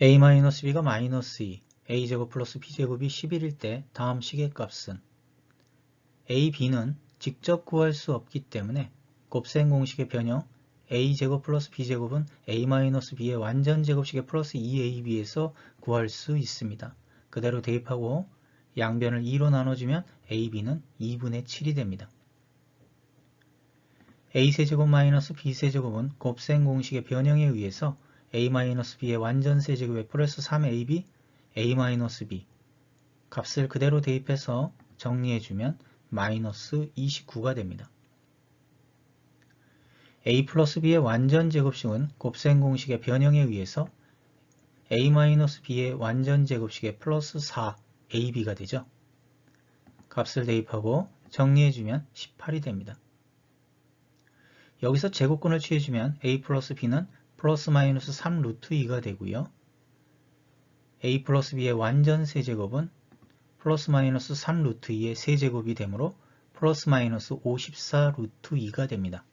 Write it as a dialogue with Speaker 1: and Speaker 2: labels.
Speaker 1: a-b가 마이너스 2, a제곱 플러스 b제곱이 11일 때 다음 식의 값은 a, b는 직접 구할 수 없기 때문에 곱셈 공식의 변형 a제곱 플러스 b제곱은 a-b의 완전 제곱식의 플러스 2ab에서 구할 수 있습니다. 그대로 대입하고 양변을 2로 나눠주면 ab는 2분의 7이 됩니다. a세제곱 마이너스 b세제곱은 곱셈 공식의 변형에 의해서 a-b의 완전 세 제곱의 플러스 3ab, a-b 값을 그대로 대입해서 정리해주면 마이너스 29가 됩니다. a 플러스 b의 완전 제곱식은 곱셈 공식의 변형에 의해서 a-b의 완전 제곱식의 플러스 4ab가 되죠. 값을 대입하고 정리해주면 18이 됩니다. 여기서 제곱근을 취해주면 a 플러스 b는 플러스 마이너스 3 루트 2가 되고요. a 플러스 b의 완전 세제곱은 플러스 마이너스 3 루트 2의 세제곱이 되므로 플러스 마이너스 54 루트 2가 됩니다.